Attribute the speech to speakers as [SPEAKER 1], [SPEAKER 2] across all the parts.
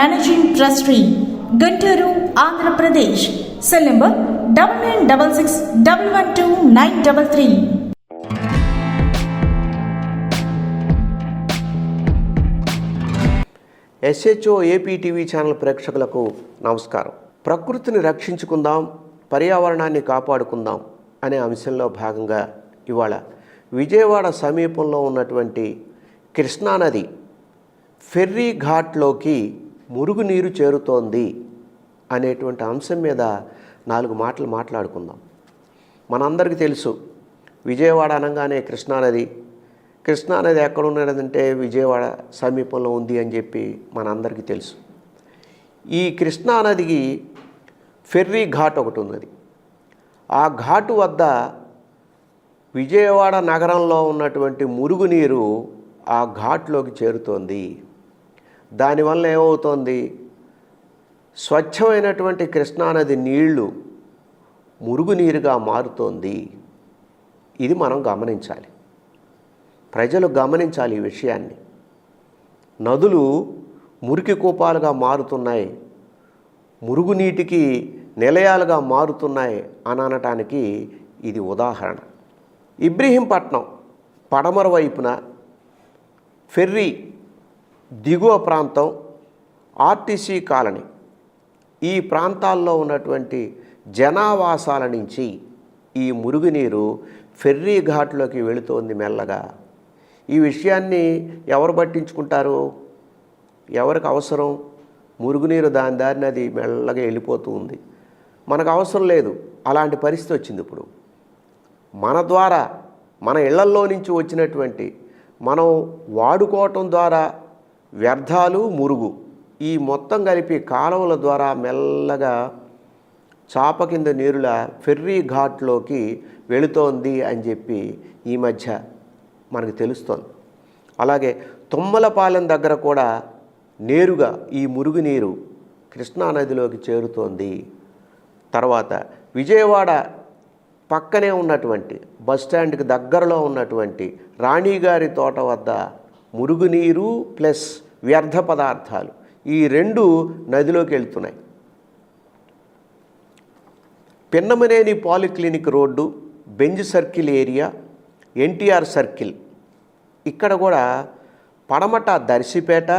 [SPEAKER 1] managing trustee Guntur Andhra Pradesh cell number double nine double six double one two nine double three
[SPEAKER 2] SHO AP TV channel ప్రేక్షకులకు నమస్కారం. ప్రకృతిని రక్షించుకుందాం పర్యావరణాన్ని కాపాడుకుందాం అనే అంశంలో భాగంగా ఇవాళ విజయవాడ సమీపంలో ఉన్నటువంటి కృష్ణానది ఫెర్రీ ఘాట్లోకి మురుగునీరు చేరుతోంది అనేటువంటి అంశం మీద నాలుగు మాటలు మాట్లాడుకుందాం. మనందరికీ తెలుసు విజయవాడ అనగానే కృష్ణానది కృష్ణానది ఎక్కడ ఉన్నదంటే విజయవాడ సమీపంలో ఉంది అని చెప్పి మనందరికీ తెలుసు. ఈ కృష్ణానదికి ఫెర్రీ ఘాట్ ఒకటి ఉన్నది. ఆ ఘాటు వద్ద విజయవాడ నగరంలో ఉన్నటువంటి మురుగునీరు ఆ ఘాట్లోకి చేరుతోంది. దానివల్ల ఏమవుతోంది? స్వచ్ఛమైనటువంటి కృష్ణానది నీళ్ళు మురుగునీరుగా మారుతోంది. ఇది మనం గమనించాలి. ప్రజలు గమనించాలి ఈ విషయాన్ని. నదులు మురికి కూపాలుగా మారుతున్నాయి. మురుగునీటికి నిలయాలుగా మారుతున్నాయి అని అనటానికి ఇది ఉదాహరణ. ఇబ్రహీంపట్నం పడమర వైపున ఫెర్రీ దిగువ ప్రాంతం ఆర్టీసీ కాలనీ. ఈ ప్రాంతాల్లో ఉన్నటువంటి జనావాసాల నుంచి ఈ మురుగునీరు ఫెర్రీ ఘాట్లోకి వెళుతోంది మెల్లగా. ఈ విషయాన్ని ఎవరు పట్టించుకుంటారు? ఎవరికి అవసరం? మురుగునీరు దాని దారిని అది మెల్లగా వెళ్ళిపోతూ ఉంది. మనకు అవసరం లేదు. అలాంటి పరిస్థితి వచ్చింది ఇప్పుడు. మన ద్వారా మన ఇళ్ళల్లో నుంచి వచ్చినటువంటి మనం వాడుకోవటం ద్వారా వ్యర్థాలు మురుగు. ఈ మొత్తం కలిపి కాలువల ద్వారా మెల్లగా చాప కింద నీరుల ఫెర్రీ ఘాట్లోకి వెళుతోంది అని చెప్పి ఈ మధ్య మనకు తెలుస్తోంది. అలాగే తుమ్మలపాలెం దగ్గర కూడా నేరుగా ఈ మురుగునీరు కృష్ణానదిలోకి చేరుతోంది. తర్వాత విజయవాడ పక్కనే ఉన్నటువంటి బస్ స్టాండ్కి దగ్గరలో ఉన్నటువంటి రాణిగారి తోట వద్ద మురుగునీరు ప్లస్ వ్యర్థ పదార్థాలు. ఈ రెండు నదిలోకి వెళ్తున్నాయి. Pinnamaneni polyclinic road Benz circle area NTR circle. ఇక్కడ కూడా పడమట దర్శిపేట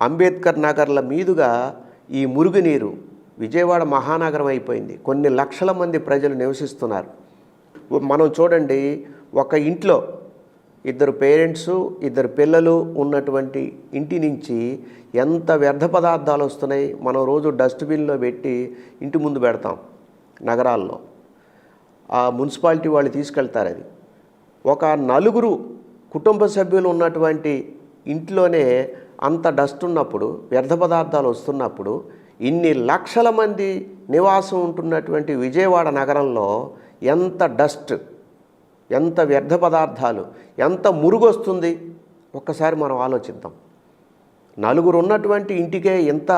[SPEAKER 2] అంబేద్కర్ నగర్ల మీదుగా ఈ మురుగునీరు విజయవాడ మహానగరం అయిపోయింది. కొన్ని లక్షల మంది ప్రజలు నివసిస్తున్నారు. మనం చూడండి ఒక ఇంట్లో ఇద్దరు పేరెంట్స్ ఇద్దరు పిల్లలు ఉన్నటువంటి ఇంటి నుంచి ఎంత వ్యర్థ పదార్థాలు వస్తున్నాయి మనం రోజు డస్ట్బిన్లో పెట్టి ఇంటి ముందు పెడతాం నగరాల్లో. ఆ మున్సిపాలిటీ వాళ్ళు తీసుకెళ్తారు అది. ఒక నలుగురు కుటుంబ సభ్యులు ఉన్నటువంటి ఇంట్లోనే అంత డస్ట్ ఉన్నప్పుడు వ్యర్థ పదార్థాలు వస్తున్నప్పుడు ఇన్ని లక్షల మంది నివాసం ఉంటున్నటువంటి విజయవాడ నగరంలో ఎంత డస్ట్ ఎంత వ్యర్థ పదార్థాలు ఎంత మురుగు వస్తుంది ఒక్కసారి మనం ఆలోచిద్దాం. నలుగురు ఉన్నటువంటి ఇంటికే ఎంత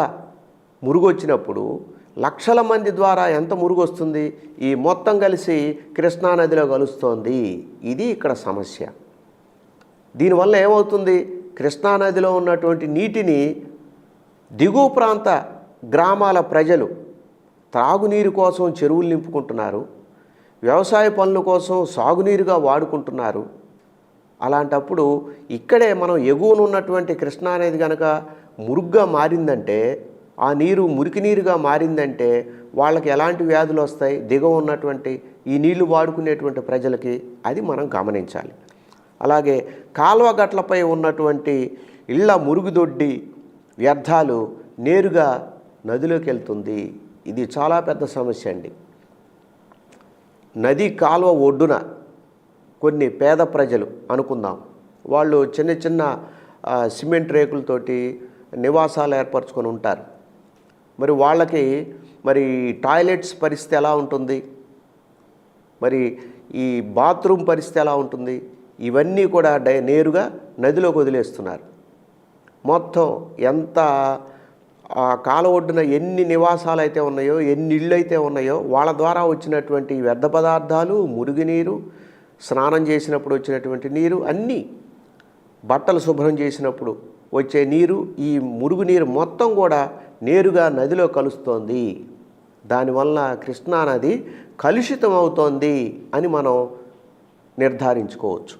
[SPEAKER 2] మురుగు వచ్చినప్పుడు లక్షల మంది ద్వారా ఎంత మురుగు వస్తుంది ఈ మొత్తం కలిసి కృష్ణానదిలో కలుస్తోంది. ఇది ఇక్కడ సమస్య. దీనివల్ల ఏమవుతుంది? కృష్ణానదిలో ఉన్నటువంటి నీటిని దిగువ ప్రాంత గ్రామాల ప్రజలు త్రాగునీరు కోసం చెరువులు నింపుకుంటున్నారు. వ్యవసాయ పనుల కోసం సాగునీరుగా వాడుకుంటున్నారు. అలాంటప్పుడు ఇక్కడే మనం ఎగువన ఉన్నటువంటి కృష్ణానది కనుక మురుగ్గా మారిందంటే ఆ నీరు మురికి నీరుగా మారిందంటే వాళ్ళకి ఎలాంటి వ్యాధులు వస్తాయి? దిగువ ఉన్నటువంటి ఈ నీళ్ళు వాడుకునేటువంటి ప్రజలకి అది మనం గమనించాలి. అలాగే కాలువ గట్లపై ఉన్నటువంటి ఇళ్ళ మురుగుదొడ్డి వ్యర్థాలు నేరుగా నదిలోకి వెళ్తుంది. ఇది చాలా పెద్ద సమస్య అండి. నది కాలువ ఒడ్డున కొన్ని పేద ప్రజలు అనుకుందాం. వాళ్ళు చిన్న చిన్న సిమెంట్ రేకులతోటి నివాసాలు ఏర్పరచుకొని ఉంటారు. మరి వాళ్ళకి మరి టాయిలెట్స్ పరిస్థితి ఎలా ఉంటుంది? మరి ఈ బాత్రూమ్ పరిస్థితి ఎలా ఉంటుంది? ఇవన్నీ కూడా డై నేరుగా నదిలోకి వదిలేస్తున్నారు. మొత్తం ఎంత ఆ కాల ఒడ్డున ఎన్ని నివాసాలు అయితే ఉన్నాయో ఎన్ని ఇళ్ళు అయితే ఉన్నాయో వాళ్ళ ద్వారా వచ్చినటువంటి వ్యర్థ పదార్థాలు మురుగునీరు స్నానం చేసినప్పుడు వచ్చినటువంటి నీరు అన్నీ బట్టలు శుభ్రం చేసినప్పుడు వచ్చే నీరు ఈ మురుగునీరు మొత్తం కూడా నేరుగా నదిలో కలుస్తోంది. దానివల్ల కృష్ణా నది కలుషితం అవుతోంది అని మనం నిర్ధారించుకోవచ్చు.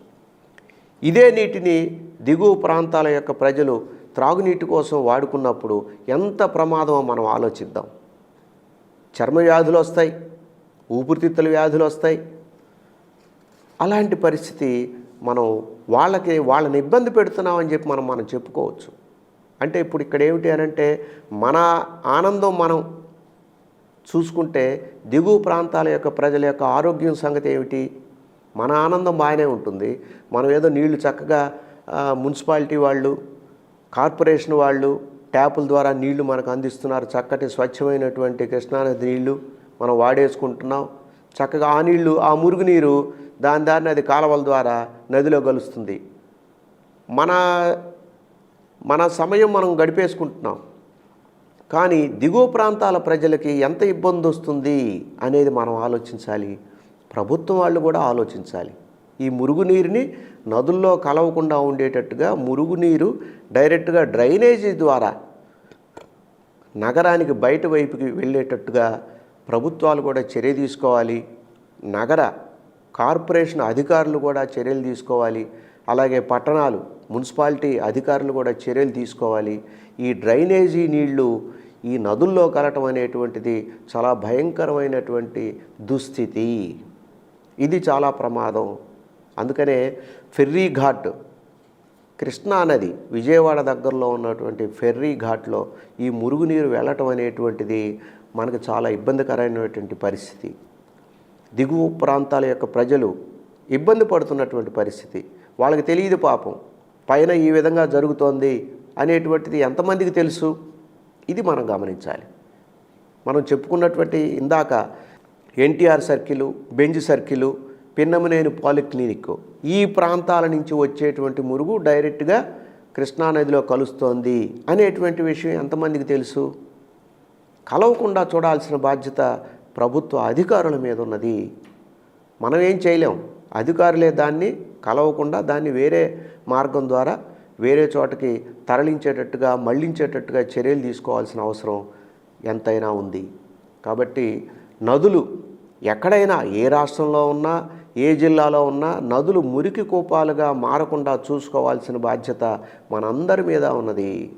[SPEAKER 2] ఇదే నీటిని దిగువ ప్రాంతాల యొక్క ప్రజలు త్రాగునీటి కోసం వాడుకున్నప్పుడు ఎంత ప్రమాదమో మనం ఆలోచిద్దాం. చర్మ వ్యాధులు వస్తాయి ఊపిరితిత్తుల వ్యాధులు వస్తాయి. అలాంటి పరిస్థితి మనం వాళ్ళకి వాళ్ళని ఇబ్బంది పెడుతున్నామని చెప్పి మనం మనం చెప్పుకోవచ్చు. అంటే ఇప్పుడు ఇక్కడ ఏమిటి అని అంటే మన ఆనందం మనం చూసుకుంటే దిగువ ప్రాంతాల యొక్క ప్రజల యొక్క ఆరోగ్యం సంగతి ఏమిటి? మన ఆనందం బాగానే ఉంటుంది. మనం ఏదో నీళ్ళు చక్కగా మున్సిపాలిటీ వాళ్ళు కార్పొరేషన్ వాళ్ళు ట్యాపుల ద్వారా నీళ్ళు మనకు అందిస్తున్నారు. చక్కటి స్వచ్ఛమైనటువంటి కృష్ణానది నీళ్ళు మనం వాడేసుకుంటున్నాం. చక్కగా ఆ నీళ్ళు ఆ మురుగునీరు దాని దారిని అది కాలువల ద్వారా నదిలో కలుస్తుంది మన మన సమయం మనం గడిపేసుకుంటున్నాం. కానీ దిగువ ప్రాంతాల ప్రజలకి ఎంత ఇబ్బంది వస్తుంది అనేది మనం ఆలోచించాలి. ప్రభుత్వం వాళ్ళు కూడా ఆలోచించాలి. ఈ మురుగునీరుని నదుల్లో కలవకుండా ఉండేటట్టుగా మురుగునీరు డైరెక్ట్గా డ్రైనేజీ ద్వారా నగరానికి బయట వైపుకి వెళ్ళేటట్టుగా ప్రభుత్వాలు కూడా చర్య తీసుకోవాలి. నగర కార్పొరేషన్ అధికారులు కూడా చర్యలు తీసుకోవాలి. అలాగే పట్టణాలు మున్సిపాలిటీ అధికారులు కూడా చర్యలు తీసుకోవాలి. ఈ డ్రైనేజీ నీళ్ళు ఈ నదుల్లో కలటం అనేటువంటిది చాలా భయంకరమైనటువంటి దుస్థితి. ఇది చాలా ప్రమాదం. అందుకనే ఫెర్రీ ఘాట్ కృష్ణా నది విజయవాడ దగ్గరలో ఉన్నటువంటి ఫెర్రీ ఘాట్లో ఈ మురుగునీరు వెళ్ళటం అనేటువంటిది మనకు చాలా ఇబ్బందికరమైనటువంటి పరిస్థితి. దిగువ ప్రాంతాల యొక్క ప్రజలు ఇబ్బంది పడుతున్నటువంటి పరిస్థితి. వాళ్ళకి తెలియదు పాపం పైన ఈ విధంగా జరుగుతోంది అనేటువంటిది ఎంతమందికి తెలుసు? ఇది మనం గమనించాలి. మనం చెప్పుకున్నటువంటి ఇందాక NTR circle Benz circle Pinnamaneni polyclinic. ఈ ప్రాంతాల నుంచి వచ్చేటువంటి మురుగు డైరెక్ట్గా కృష్ణానదిలో కలుస్తోంది అనేటువంటి విషయం ఎంతమందికి తెలుసు? కలవకుండా చూడాల్సిన బాధ్యత ప్రభుత్వ అధికారుల మీద ఉన్నది. మనం ఏం చేయలేం. అధికారులే దాన్ని కలవకుండా దాన్ని వేరే మార్గం ద్వారా వేరే చోటకి తరలించేటట్టుగా మళ్ళించేటట్టుగా చర్యలు తీసుకోవాల్సిన అవసరం ఎంతైనా ఉంది. కాబట్టి నదులు ఎక్కడైనా ఏ రాష్ట్రంలో ఉన్నా ఏ జిల్లాలో ఉన్నా నదులు మురికి కూపాలుగా మారకుండా చూసుకోవాల్సిన బాధ్యత మనందరి మీద ఉన్నది.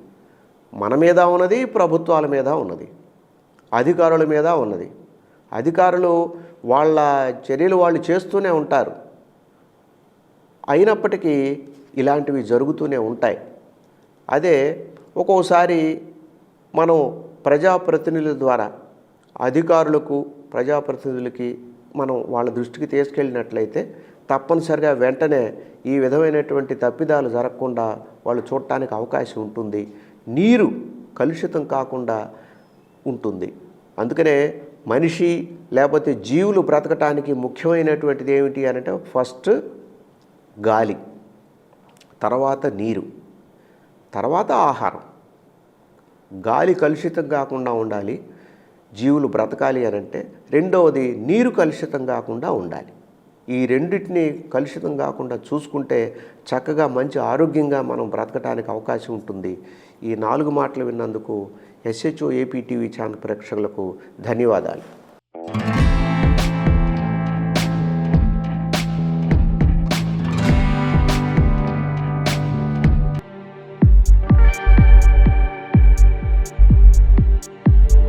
[SPEAKER 2] మన మీద ఉన్నది ప్రభుత్వాల మీద ఉన్నది. అధికారుల మీద ఉన్నది. అధికారులు వాళ్ళ చర్యలు వాళ్ళు చేస్తూనే ఉంటారు. అయినప్పటికీ ఇలాంటివి జరుగుతూనే ఉంటాయి. అదే ఒక్కోసారి మనం ప్రజాప్రతినిధుల ద్వారా అధికారులకు ప్రజాప్రతినిధులకి మనం వాళ్ళ దృష్టికి తీసుకెళ్ళినట్లయితే తప్పనిసరిగా వెంటనే ఈ విధమైనటువంటి తప్పిదాలు జరగకుండా వాళ్ళు చూడటానికి అవకాశం ఉంటుంది. నీరు కలుషితం కాకుండా ఉంటుంది. అందుకనే మనిషి లేకపోతే జీవులు బ్రతకటానికి ముఖ్యమైనటువంటిది ఏమిటి అంటే ఫస్ట్ గాలి తర్వాత నీరు తర్వాత ఆహారం. గాలి కలుషితం కాకుండా ఉండాలి. జీవులు బ్రతకాలి అని అంటే రెండవది నీరు కలుషితం కాకుండా ఉండాలి. ఈ రెండింటిని కలుషితం కాకుండా చూసుకుంటే చక్కగా మంచి ఆరోగ్యంగా మనం బ్రతకడానికి అవకాశం ఉంటుంది. ఈ నాలుగు మాటలు విన్నందుకు ఎస్హెచ్ఓ ఏపీ టీవీ ఛానల్ ప్రేక్షకులకు ధన్యవాదాలు.